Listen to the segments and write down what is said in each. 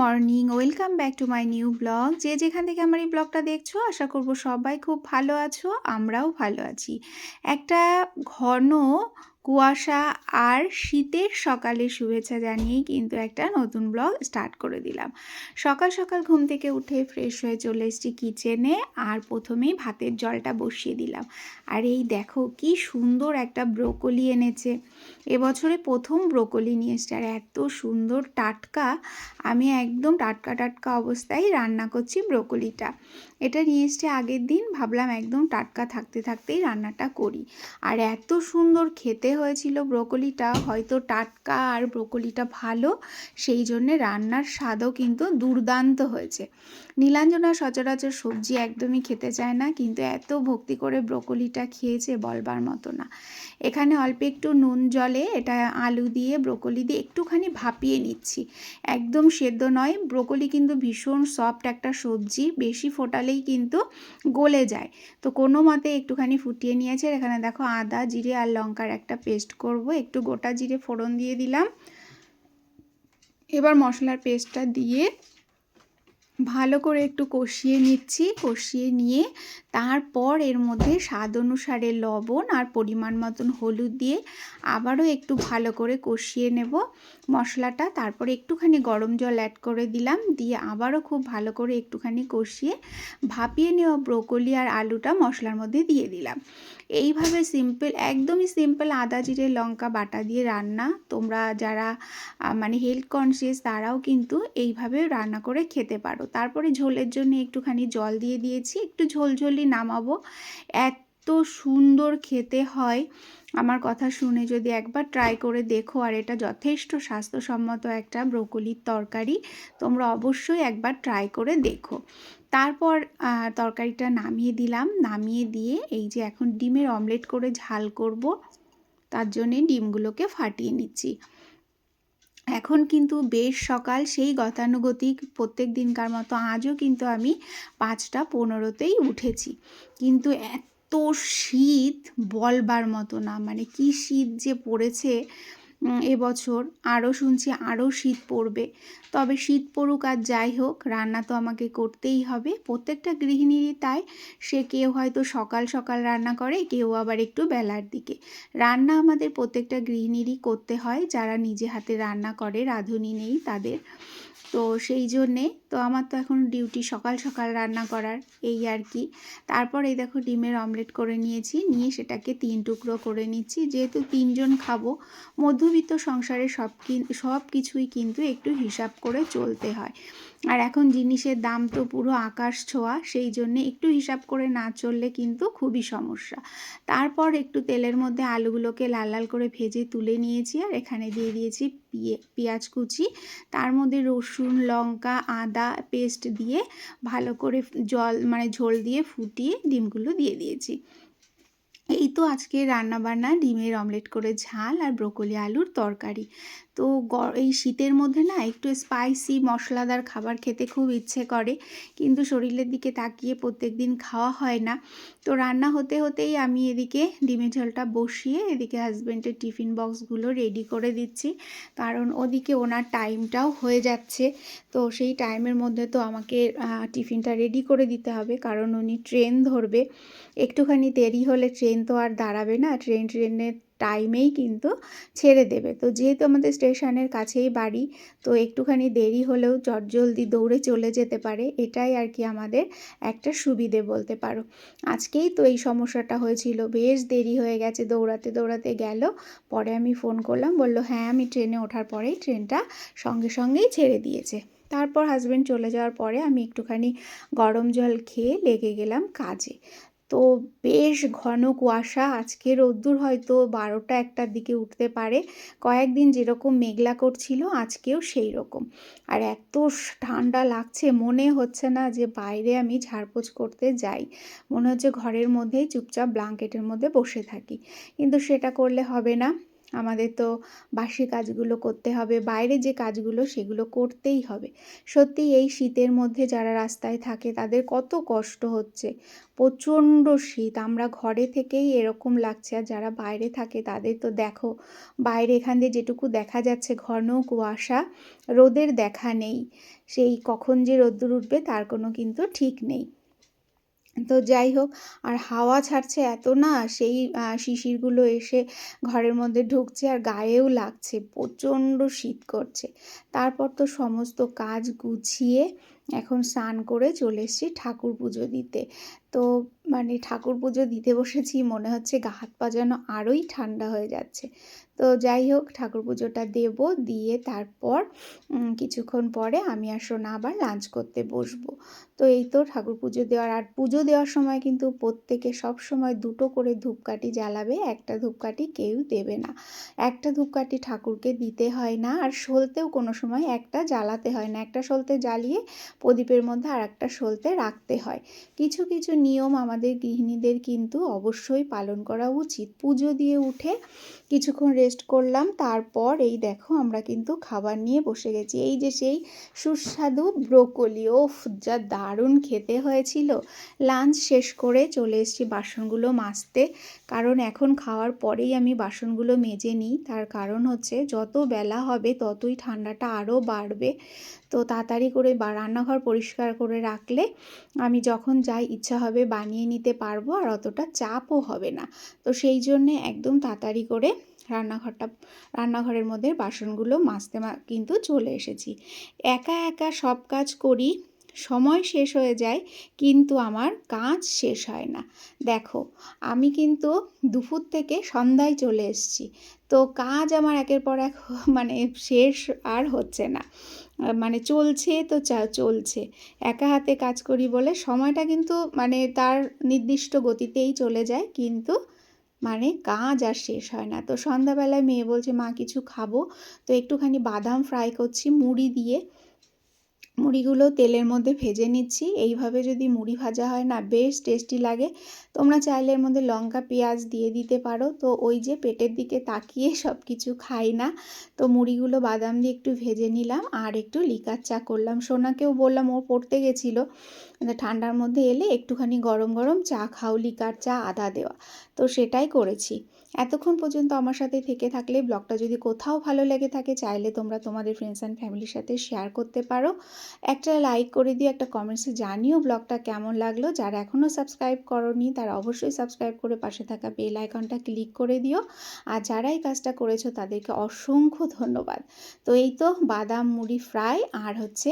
Morning, welcome back to my new blog. যে যেখান থেকে আমার এই ব্লগটা দেখছ, আশা করব সবাই খুব ভালো আছো, আমরাও ভালো আছি। একটা ঘন কুয়াশা আর শীতের সকালে শুভেচ্ছা জানিয়েই কিন্তু একটা নতুন ব্লগ স্টার্ট করে দিলাম। সকাল সকাল ঘুম থেকে উঠে ফ্রেশ হয়ে চলে এসেছি কিচেনে আর প্রথমেই ভাতের জলটা বসিয়ে দিলাম। আর এই দেখো কি সুন্দর একটা ব্রোকলি এনেছে। এবছরে প্রথম ব্রোকলি নিয়ে এসছে আর এত সুন্দর টাটকা। আমি একদম টাটকা টাটকা অবস্থায় রান্না করছি ব্রোকলিটা এটা নিয়ে এসছে আগের দিন, ভাবলাম একদম টাটকা থাকতে থাকতেই রান্নাটা করি। আর এত সুন্দর খেতে হয়েছিল ব্রোকলিটা, হয়তো টাটকা আর ব্রোকলিটা ভালো, সেই জন্যে রান্নার স্বাদও কিন্তু দুর্দান্ত হয়েছে। নীলাঞ্জনা সচরাচর সবজি একদমই খেতে চায় না, কিন্তু এত ভক্তি করে ব্রোকলিটা খেয়েছে বলবার মতো না। এখানে অল্প একটু নুন জলে এটা আলু দিয়ে, ব্রোকলি দিয়ে একটুখানি ভাপিয়ে নিচ্ছি। একদম সেদ্ধ নয়, ব্রোকলি কিন্তু ভীষণ সফট একটা সবজি, বেশি ফোটালেই কিন্তু গলে যায়। তো কোনো মতে একটুখানি ফুটিয়ে নিয়েছে এখানে দেখো আদা, জিরে আর লঙ্কার একটা পেস্ট করব একটু গোটা জিরে ফোড়ন দিয়ে দিলাম। এবার মশলার পেস্টটা দিয়ে ভালো করে একটু কষিয়ে নিচ্ছি। কষিয়ে নিয়ে তারপর এর মধ্যে স্বাদ অনুসারে লবণ আর পরিমাণ মতন হলুদ দিয়ে আবারও একটু ভালো করে কষিয়ে নেব। মশলাটা তারপরে একটুখানি গরম জল অ্যাড করে দিলাম। দিয়ে আবারও খুব ভালো করে একটুখানি কষিয়ে ভাপিয়ে নেওয়া ব্রোকলি আর আলুটা মশলার মধ্যে দিয়ে দিলাম। এইভাবে সিম্পল একদমই সিম্পল আদা, জিরে, লঙ্কা বাটা দিয়ে রান্না। তোমরা যারা মানে হেলথ কনসিয়াস তারাও কিন্তু এইভাবে রান্না করে খেতে পারো। তারপরে ঝোলের জন্য একটুখানি জল দিয়ে দিয়েছি, একটু ঝোলঝোলি নামাবো। এত সুন্দর খেতে হয়। আমার কথা শুনে যদি একবার ট্রাই করে দেখো, আর এটা যথেষ্ট স্বাস্থ্যসম্মত একটা ব্রোকলির তরকারি, তোমরা অবশ্যই একবার ট্রাই করে দেখো। তারপর তরকারিটা নামিয়ে দিলাম। নামিয়ে দিয়ে এই যে এখন ডিমের অমলেট করে ঝাল করব, তার জন্যে ডিমগুলোকে ফাটিয়ে নিচ্ছি। এখন কিন্তু বেশ সকাল, সেই গতানুগতিক প্রত্যেক দিনকার মতো আজও কিন্তু আমি পাঁচটা পনেরোতেই উঠেছি। কিন্তু এত শীত বলবার মতো না মানে কি শীত যে পড়েছে এবছর আরও শুনছি আরও শীত পড়বে। তবে শীত পড়ুক আর যাই হোক, রান্না তো আমাকে করতেই হবে। প্রত্যেকটা গৃহিণীরই তাই। সে কেউ হয়তো সকাল সকাল রান্না করে, কেউ আবার একটু বেলার দিকে। রান্না আমাদের প্রত্যেকটা গৃহিণীরই করতে হয়। যারা নিজে হাতে রান্না করে, রাঁধুনি নেই তাদের। তো সেই জন্যে তো আমার তো এখন ডিউটি সকাল সকাল রান্না করার এই আর কি। তারপর এই দেখো ডিমের অমলেট করে নিয়েছি, নিয়ে সেটাকে তিন টুকরো করে নিচ্ছি। যেহেতু তিনজন খাব, মধ্যবিত্ত সংসারে সব কি সব কিছুই কিন্তু একটু হিসাব করে চলতে হয়। আর এখন জিনিসের দাম তো পুরো আকাশ ছোঁয়া, সেই জন্যে একটু হিসাব করে না চললে কিন্তু খুবই সমস্যা। তারপর একটু তেলের মধ্যে আলুগুলোকে লাল লাল করে ভেজে তুলে নিয়েছি আর এখানে দিয়ে দিয়েছি পেঁয়াজ কুচি। তার মধ্যে রসুন, লঙ্কা, আদা পেস্ট দিয়ে ভালো করে জল মানে ঝোল দিয়ে ফুটিয়ে ডিমগুলো দিয়ে দিয়েছি। এই তো আজকে রান্নাবান্না, ডিমের অমলেট করে ঝাল আর ব্রোকলি আলুর তরকারি। তো এই শীতের মধ্যে না একটু স্পাইসি মশলাদার খাবার খেতে খুব ইচ্ছে করে, কিন্তু শরীরের দিকে তাকিয়ে প্রত্যেক দিন খাওয়া হয় না। তো রান্না হতে হতেই আমি এদিকে ডিমের ঝোলটা বসিয়ে এদিকে হাজব্যান্ডের টিফিন বক্সগুলো রেডি করে দিচ্ছি। কারণ ওদিকে ওনার টাইমটাও হয়ে যাচ্ছে। তো সেই টাইমের মধ্যে তো আমাকে টিফিনটা রেডি করে দিতে হবে। কারণ উনি ট্রেন ধরবে। একটুখানি দেরি হলে ট্রেন তো আর দাঁড়াবে না ট্রেন ট্রেনের টাইমেই কিন্তু ছেড়ে দেবে। তো যেহেতু আমাদের স্টেশনের কাছেই বাড়ি, তো একটুখানি দেরি হলেও চটজলদি দৌড়ে চলে যেতে পারে, এটাই আর কি আমাদের একটা সুবিধে বলতে পারো। আজকেই তো এই সমস্যাটা হয়েছিল, বেশ দেরি হয়ে গেছে, দৌড়াতে দৌড়াতে গেল। পরে আমি ফোন করলাম, বলল হ্যাঁ আমি ট্রেনে ওঠার পরেই ট্রেনটা সঙ্গে সঙ্গেই ছেড়ে দিয়েছে। তারপর হাজব্যান্ড চলে যাওয়ার পরে আমি একটুখানি গরম জল খেয়ে লেগে গেলাম কাজে। তো বেশ ঘন কুয়াশা। আজকে রোদ্দুর হয়তো বারোটা একটার দিকে উঠতে পারে। কয়েকদিন যেরকম মেঘলা করছিল, আজকেও সেই রকম আর এত ঠান্ডা লাগছে, মনে হচ্ছে না যে বাইরে আমি ঝাড়পোছ করতে যাই। মনে হচ্ছে ঘরের মধ্যেই চুপচাপ ব্লাঙ্কেটের মধ্যে বসে থাকি। কিন্তু সেটা করলে হবে না। আমাদের তো বাসি কাজগুলো করতে হবে, বাইরে যে কাজগুলো সেগুলো করতেই হবে। সত্যি এই শীতের মধ্যে যারা রাস্তায় থাকে তাদের কত কষ্ট হচ্ছে। প্রচণ্ড শীত, আমরা ঘরে থেকেই এরকম লাগছে। আর যারা বাইরে থাকে তাদের তো দেখো, বাইরে এখান দিয়ে যেটুকু দেখা যাচ্ছে ঘন কুয়াশা, রোদের দেখা নেই। সেই কখন যে রোদ্দুর উঠবে তার কোনো কিন্তু ঠিক নেই। তো যাই হোক, আর হাওয়া ছাড়ছে এত না, সেই শিশিরগুলো এসে ঘরের মধ্যে ঢুকছে আর গায়েও লাগছে, প্রচণ্ড শীত করছে। তারপর তো সমস্ত কাজ গুছিয়ে এখন স্নান করে চলে এসছি ঠাকুর পুজো দিতে। তো মানে ঠাকুর পুজো দিতে বসেছি, মনে হচ্ছে গা হাত পা যেন আরোই ঠান্ডা হয়ে যাচ্ছে। তো যাই হোক, ঠাকুর পুজোটা দেব, দিয়ে তারপর কিছুক্ষণ পরে আমি আর সোনা আবার লাঞ্চ করতে বসবো। তো এই তো ঠাকুর পুজো দেওয়ার, আর পুজো দেওয়ার সময় কিন্তু প্রত্যেকে সব সময় দুটো করে ধূপকাঠি জ্বালাবে, একটা ধূপকাঠি কেউ দেবে না। একটা ধূপকাঠি ঠাকুরকে দিতে হয় না, আর সলতেও কোনো সময় একটা জ্বালাতে হয় না। একটা সলতে জ্বালিয়ে প্রদীপের মধ্যে আর একটা সলতে রাখতে হয়। কিছু কিছু নিয়ম আমাদের গৃহিণীদের কিন্তু অবশ্যই পালন করা উচিত। পুজো দিয়ে উঠে কিছুক্ষণ রেস্ট করলাম, তারপর এই দেখো আমরা কিন্তু খাবার নিয়ে বসে গেছি। এই যে সেই সুস্বাদু ব্রোকলি, ওফ, যা দারুণ খেতে হয়েছিল। লাঞ্চ শেষ করে চলে এসেছি বাসনগুলো মাজতে, কারণ এখন খাওয়ার পরেই আমি বাসনগুলো মেজে নিই। তার কারণ হচ্ছে যত বেলা হবে ততই ঠান্ডাটা আরও বাড়বে। তো তাড়াতাড়ি করে বা রান্নাঘর পরিষ্কার করে রাখলে আমি যখন যাই ইচ্ছা হবে বানিয়ে নিতে পারব আর অতটা চাপও হবে না। তো সেই জন্যে একদম তাড়াতাড়ি করে রান্নাঘরটা, রান্নাঘরের মধ্যে বাসনগুলো মাজতে কিন্তু চলে এসেছি। একা একা সব কাজ করি, সময় শেষ হয়ে যায়, কিন্তু আমার কাজ শেষ হয় না। দেখো, আমি কিন্তু দুপুর থেকে সন্ধ্যায় চলে এসেছি। তো কাজ আমার একের পর এক মানে শেষ আর হচ্ছে না। মানে চলছে তো চলছে। একা হাতে কাজ করি বলে সময়টা কিন্তু মানে তার নির্দিষ্ট গতিতেই চলে যায়, কিন্তু মানে কাজ আর শেষ হয় না। তো সন্ধ্যাবেলায় মেয়ে বলছে, মা, কিছু খাব? তো একটুখানি বাদাম ফ্রাই করছি, মুড়ি দিয়ে মুড়িগুলো তেলের মধ্যে ভেজে নিচ্ছি। এইভাবে যদি মুড়ি ভাজা হয় না, বেশ টেস্টি লাগে। তোমরা চাইলে এর মধ্যে লঙ্কা, পেঁয়াজ দিয়ে দিতে পারো। তো ওই যে পেটের দিকে তাকিয়ে সব কিছু খাই না। তো মুড়িগুলো বাদাম দিয়ে একটু ভেজে নিলাম আর একটু লিকার চা করলাম। সোনাকেও বললাম ও পড়তে গেছিল। ঠান্ডার মধ্যে এলে একটুখানি গরম গরম চা খাও, লিকার চা, আদা দেওয়া। তো সেটাই করেছি। এতক্ষণ পর্যন্ত আমার সাথে থেকে থাকলে, ব্লগটা যদি কোথাও ভালো লেগে থাকে, চাইলে তোমরা তোমাদের ফ্রেন্ডস অ্যান্ড ফ্যামিলির সাথে শেয়ার করতে পারো। একটা লাইক করে দিও একটা কমেন্টসে জানিও ব্লগটা কেমন লাগল। যারা এখনও সাবস্ক্রাইব করনি, তারা অবশ্যই সাবস্ক্রাইব করে পাশে থাকা বেল আইকনটা ক্লিক করে দিও। আর যারা এই কাজটা করেছ, তাদেরকে অসংখ্য ধন্যবাদ। তো এই তো বাদাম মুড়ি ফ্রাই আর হচ্ছে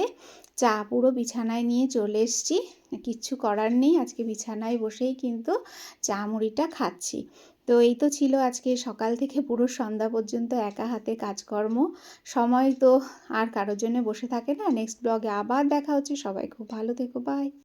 চা পুরো বিছানায় নিয়ে চলে এসছি। কিচ্ছু করার নেই, আজকে বিছানায় বসেই কিন্তু চা মুড়িটা খাচ্ছি। তো এই তো ছিল আজকে সকাল থেকে পুরো সন্ধ্যা পর্যন্ত একা হাতে কাজকর্ম। সময় তো আর কারোর জন্য বসে থাকে না। নেক্সট ব্লগে আবার দেখা হচ্ছে। সবাই খুব ভালো থেকো। বাই